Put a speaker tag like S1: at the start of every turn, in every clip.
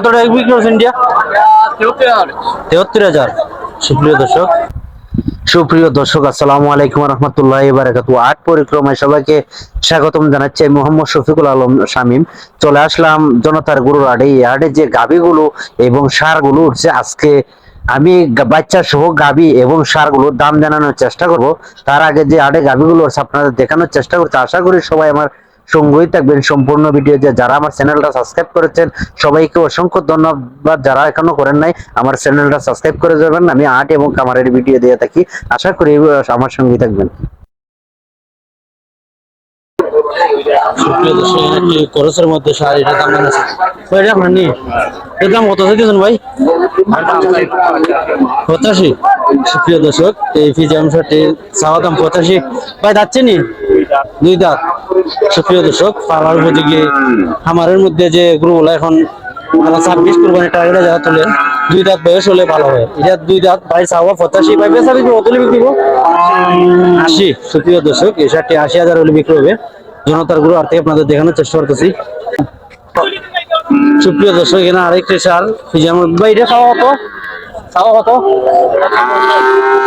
S1: কত টাকা বিক্রি করছেন ইন্ডিয়া তেহত্তর হাজার। সুপ্রিয় দর্শক সুপ্রিয় দর্শক, আসসালামু আলাইকুম রহমতুল্লাহ বারাকাতু আট পরিক্রমায় সবাইকে স্বাগতম জানাচ্ছি আমি মোহাম্মদ শফিকুল আলম শামীম। চলে আসলাম জনতার গুরুর আড়ে। এই আড়ে যে গাবিগুলো এবং সারগুলো উঠছে, আজকে আমি বাচ্চা সহ গাবি এবং সারগুলোর দাম জানানোর চেষ্টা করব। তার আগে যে আড়ে গাবিগুলো আছে, আপনাদের দেখানোর চেষ্টা করতে আশা করি সবাই আমার সঙ্গই থাকবেন। সম্পূর্ণ ভিডিও যে যারা আমার চ্যানেলটা সাবস্ক্রাইব করেছেন, সবাইকে অসংখ্য ধন্যবাদ। যারা এখনও করেন নাই, আমার চ্যানেলটা সাবস্ক্রাইব করে যাবেন। আমি আট এবং কামারের ভিডিও দিয়ে থাকি। আশা করি আমার সঙ্গেই থাকবেন। খরচের মধ্যে দাম আছে? ভাই পঁচাশি। সুপ্রিয় দর্শক, এই ফিজাম শার্টে চাওয়া দাম পঁচাশি। ভাই যাচ্ছে নি দুই দাঁত। সুপ্রিয় দর্শক পালার মধ্যে গিয়ে খামারের মধ্যে যে গরুগুলো এখন ছাব্বিশ কোরবানি টার্গেটে যারা তোলে, দুই দাঁত বয়স হলে ভালো হয়। এটা দুই দাঁত ভাই চাওয়া পঁচাশি বেচা বিক্রি কত বিক্রি? আশি, সুপ্রিয় দর্শক, এই শার্টটি আশি হাজার হলে বিক্রি হবে। জনতার গুরু আর থেকে আপনাদের দেখানোর চেষ্টা করতেছি। সুপ্রিয় দর্শক, এখানে আরেকটি সার ফিজাম ভাই, এটা চাওয়া কত? কত?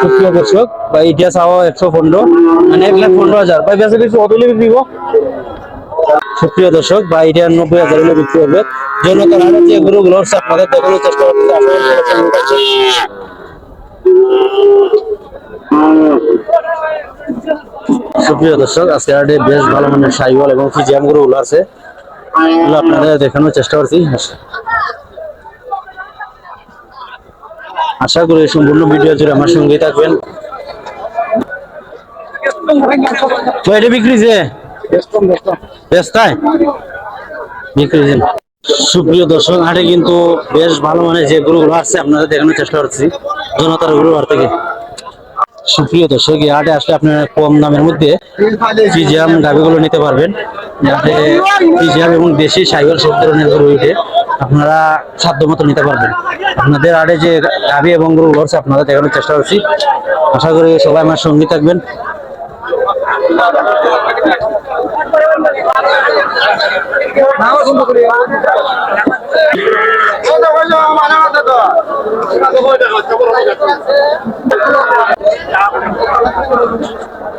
S1: সুপ্রিয় দর্শক, বা এটা চাওয়া একশো পনেরো। মানে এক লাখ পনেরো হাজার বিক্রি কত হলে বিক্রি সুপ্রিয় দর্শক বা এটা নব্বই হাজার হলে বিক্রি হবে যে আপনাদের দেখানোর চেষ্টা সুপ্রিয় দর্শক আজকে বেশ ভালো সাইওয়াল এবং ফিজিয়াম আছে আপনাদের দেখানোর চেষ্টা করছি আশা করি সম্পূর্ণ ভিডিও জুড়ে আমার সঙ্গেই থাকবেন। বিক্রি যে? বিক্রি সুপ্রিয় দর্শক, হাটে কিন্তু বেশ ভালো মানে যে গরুগুলো আছে আপনাদের দেখানোর চেষ্টা করছি, জনতার গরু থেকে। সুপ্রিয় দর্শক, এই হাটে আসলে আপনারা কম দামের মধ্যে ফিজিয়াম গাভিগুলো নিতে পারবেন। যাতে ফিজিয়াম এবং দেশি সাইকেল সব ধরনের গরু উঠে আপনারা সাধ্য মতো নিতে পারবেন। আপনাদের আড়ে যে গাভি এবং গরু আছে আপনারা দেখানোর চেষ্টা করছি। আশা করি সবাই আমার সঙ্গী থাকবেন।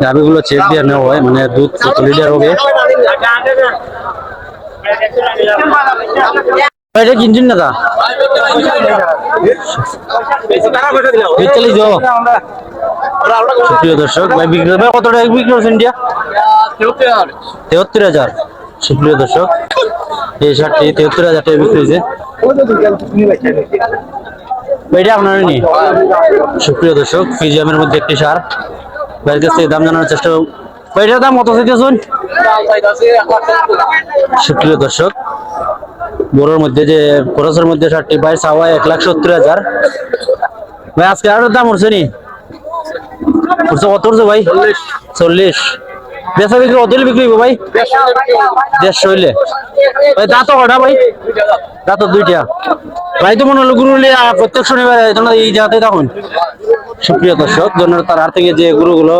S1: গাভিগুলো চেক দিয়ে নেওয়া হয় মানে দুধ কত লিটার হবে? এটা না সুপ্রিয় দর্শক বিক্রি হবে বিক্রি ইন্ডিয়া তেহত্তর হাজার। সুপ্রিয় এই তেহত্তর বিক্রি হয়েছে। এটা আপনার নি সুপ্রিয় দর্শক ফিজিয়ামের মধ্যে একটি সার বাইরের কাছ দাম জানানোর চেষ্টা করব। দাম কত চাইতেছুন? সুপ্রিয় দর্শক বড়োর মধ্যে যে খরচের মধ্যে ষাটটি, ভাই সাওয়া এক লাখ সত্তর হাজার। ভাই, আজকে আরও দাম উঠছে নি? উঠছে কত উঠছে ভাই? চল্লিশ। বেচা বিক্রি কত বিক্রি হইবো ভাই? দেড়শো হইলে। ভাই দাঁত কটা ভাই? দাঁত দুইটা। ভাই তো মনে হলো গুরু প্রত্যেক শনিবার এই জায়গাতে তখন সুপ্রিয় দর্শক জন্য তার হাত থেকে যে গুরুগুলো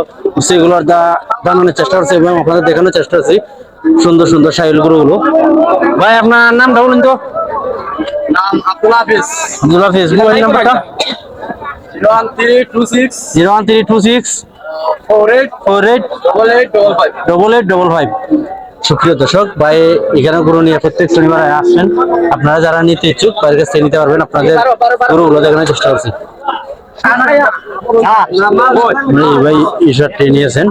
S1: সেগুলোর দা জানানোর চেষ্টা করছে এবং আপনাদের দেখানোর চেষ্টা করছি। সুন্দর সুন্দর সাইল গুরুগুলো। ভাই আপনার নামটা বলুন তো।
S2: নাম আব্দুল হাফিজ।
S1: আব্দুল হাফিজ। মোবাইল নাম্বারটা?
S2: Zero one three two six.
S1: Zero one three two six.
S2: Four eight
S1: four eight
S2: double eight double five
S1: double eight double five সুপ্রিয় দর্শক ভাই এখানে গরু নিয়ে প্রত্যেক শনিবার আসছেন। আপনারা যারা নিতে ইচ্ছুক তাদের কাছ নিতে পারবেন। আপনাদের গরুগুলো দেখানোর চেষ্টা করছি। ভাই শার্টটি নিয়েছেন।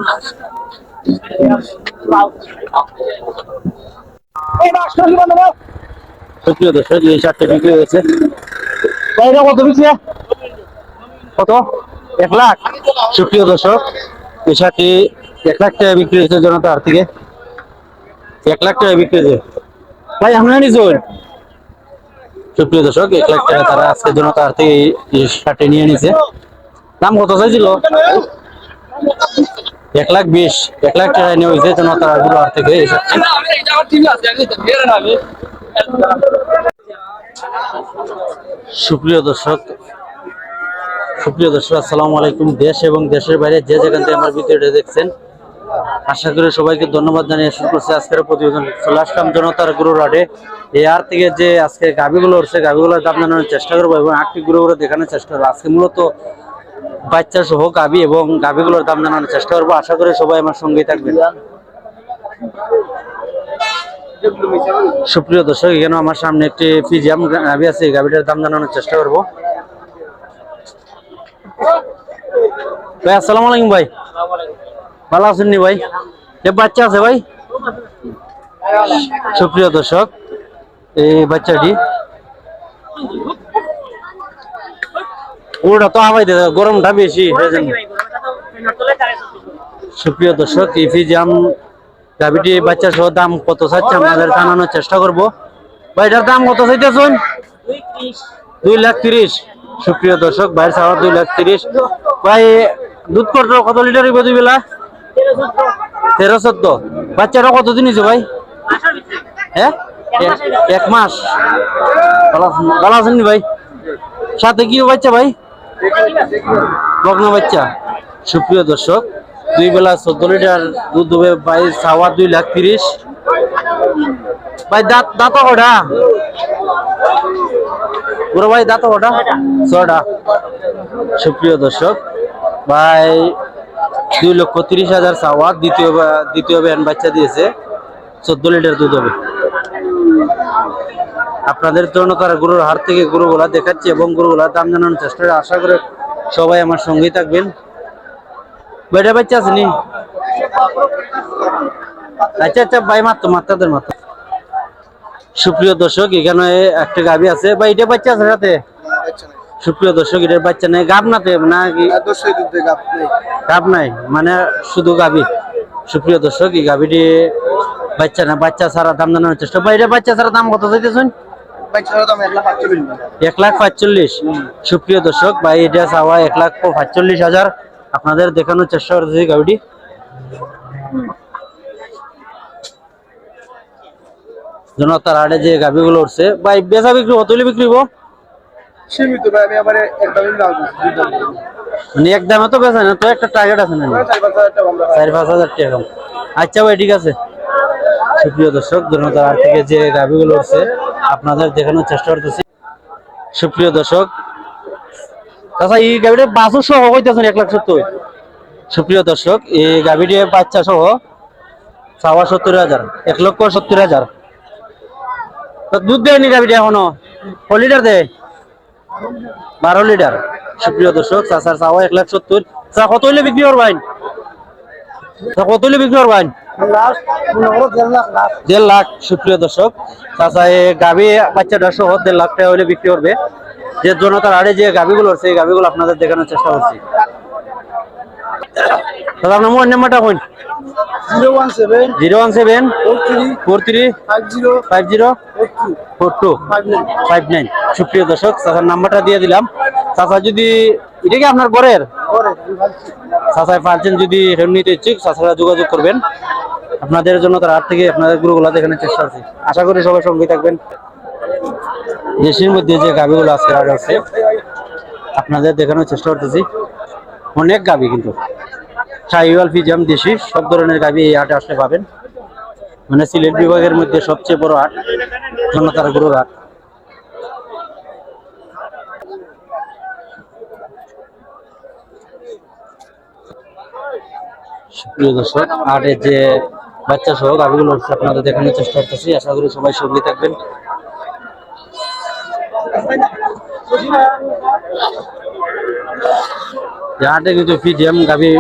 S1: সুপ্রিয় দর্শক এই শার্টটি বিক্রি হয়েছে কত বিক্রি? কত? এক লাখ। সুপ্রিয় দর্শক শার্টটি এক লাখ টাকা বিক্রি হয়েছে জনতার থেকে। এক লাখ টাকা বিক্রি হয়েছে। ভাই, আমরা নিজর সুপ্রিয় দর্শক, এক লাখ টাকা তারা আজকে জনতার থেকে এই- শার্টটি নিয়ে নিছে। দাম কত চাইছিল? এক লাখ বিশ, এক লাখ টাকা নিয়ে হয়েছে জনতার আগুলো আর থেকে সুপ্রিয় দর্শক সুপ্রিয় দর্শক, আসসালামু আলাইকুম। দেশ এবং দেশের বাইরে যে যেখান থেকে আমার ভিডিওটা দেখছেন, আশা করি সবাইকে ধন্যবাদ জানিয়ে শুরু করছি আজকের প্রতিবেদন। চলে আসলাম জনতার গুরু রাডে। এই আর থেকে যে আজকে গাভিগুলো উঠছে গাভিগুলোর দাম জানানোর চেষ্টা করব এবং আটটি গুরুগুলো দেখানোর চেষ্টা করব। আজকে মূলত বাচ্চা সহ গাভি এবং গাভিগুলোর দাম জানানোর চেষ্টা করব। আশা করি সবাই আমার সঙ্গেই থাকবেন। সুপ্রিয় দর্শক এখানে আমার সামনে একটি ফিজিয়াম গাভি আছে, এই গাভিটার দাম জানানোর চেষ্টা করব। ভাই, আসসালামু আলাইকুম ভাই। ভালো আছেন নি ভাই? এ বাচ্চা আছে ভাই? সুপ্রিয় দর্শক, এই বাচ্চাটি ওটা তো আবাই দে গরমটা বেশি সুপ্রিয় দর্শক, এই ফিজিয়াম গাভিটি বাচ্চা সহ দাম কত চাচ্ছে আমাদের জানানোর চেষ্টা করব। ভাই, এটার দাম কত চাইতেছুন? দুই লাখ তিরিশ। সুপ্রিয় দর্শক বাইরে চাওয়ার দুই লাখ তিরিশ। ভাই, দুধ কত কত লিটার হইব দুই বেলা? তেরো চোদ্দ। বাচ্চাটা কত দিন হয়েছে ভাই? হ্যাঁ? এক মাস। ভালো আছেন- ভাই? সাথে কি বাচ্চা ভাই? লগ্ন বাচ্চা। সুপ্রিয় দর্শক, দুই বেলা চোদ্দ লিটার দুধ দেবে ভাই চাওয়া দুই লাখ তিরিশ। ভাই, দাঁত দাঁত কটা? বড় ভাই দাঁত ওটা ছটা সুপ্রিয় দর্শক, ভাই দুই লক্ষ তিরিশ হাজার চাওয়া দ্বিতীয় দ্বিতীয় ব্যান বাচ্চা দিয়েছে। চোদ্দ লিটার দুধ হবে। আপনাদের জন্য তারা গরুর হাট থেকে গরুগুলা দেখাচ্ছি এবং গরুগুলার দাম জানানোর চেষ্টা। আশা করে সবাই আমার সঙ্গেই থাকবেন। বেটা বাচ্চা আছে নি? আচ্ছা আচ্ছা ভাই মাত্র, মাত্রাদের মাত্র। সুপ্রিয় দর্শক এখানে একটা গাবি আছে। বা এটা বাচ্চা আছে সাথে সুপ্রিয় দর্শক এটার বাচ্চা নেই। গাব নাতে নাকি গাব নাই। মানে শুধু গাবি সুপ্রিয় দর্শক এই গাবিটি বাচ্চা না বাচ্চা ছাড়া দাম জানানোর চেষ্টা। বা এটা বাচ্চা ছাড়া দাম কত চাইতেছেন? এক লাখ পাঁচচল্লিশ। সুপ্রিয় দর্শক ভাই এটা চাওয়া এক লাখ পাঁচচল্লিশ হাজার। আপনাদের দেখানোর চেষ্টা করতেছি গাড়িটি জনতার আড়ে যে গাভিগুলো উঠছে ভাই বেচা বিক্রি হলে বিক্রি হব?
S2: সীমিত ভাই আমি আবার একদমই দাম
S1: মানে এক দামে তো বেচা না তো একটা টার্গেট আছে না
S2: চার পাঁচ হাজার টাকা
S1: আচ্ছা ভাই ঠিক আছে। সুপ্রিয় দর্শক জনতার থেকে যে গাভিগুলো উঠছে আপনাদের দেখানোর চেষ্টা করতেছি। সুপ্রিয় দর্শক আচ্ছা এই গাভিটা বাসও সহ হইতেছেন এক লাখ সত্তর। সুপ্রিয় দর্শক এই গাভিটি বাচ্চা সহ সাওয়া সত্তর হাজার এক লক্ষ সত্তর হাজার। দুধ দেয়নি গাভিটি এখনও। ক লিটার দেয় বারো লিটার। সুপ্রিয় দর্শক চাচার চাওয়া এক লাখ সত্তর। চা কত হইলে বিক্রি করবেন চা কত হইলে বিক্রি করবেন দেড় লাখ, সুপ্রিয় দর্শক। চাচা এই গাভি দেড় লাখ টাকা হলে বিক্রি করবে। যে জনতার আড়ে যে গাভিগুলো আছে, এই গাভিগুলো আপনাদের দেখানোর চেষ্টা করছি। দাদা আপনার মোবাইল নাম্বারটা কোন
S2: zero one seven
S1: zero one seven
S2: four three five zero
S1: five zero
S2: four two five nine.
S1: সুপ্রিয় দর্শক চাচার নাম্বারটা দিয়ে দিলাম। চাচা যদি এটা কি আপনার ঘরের? চাচাই পারছেন যদি নিতে ইচ্ছুক চাচারা যোগাযোগ করবেন। আপনাদের জন্য তার হাত থেকে আপনাদের গুরুগুলা দেখানোর চেষ্টা করছি। আশা করি সবাই সঙ্গে থাকবেন। দেশের মধ্যে যে গাভিগুলো আজকে আছে আপনাদের দেখানোর চেষ্টা করতেছি। অনেক গাভি কিন্তু। সাইওয়াল ফিজাম দেশি সব ধরনের গাভি এই হাটে আসলে পাবেন। মানে সিলেট বিভাগের মধ্যে সবচেয়ে বড় হাট জনতার গুরুর হাট। সুপ্রিয় দর্শক, হাটে যে বাচ্চা সহ গাভিগুলো আপনাদের দেখানোর চেষ্টা করতেছি। আশা করি সবাই সঙ্গে থাকবেন। হাটে কিন্তু ফিজিয়াম গাভি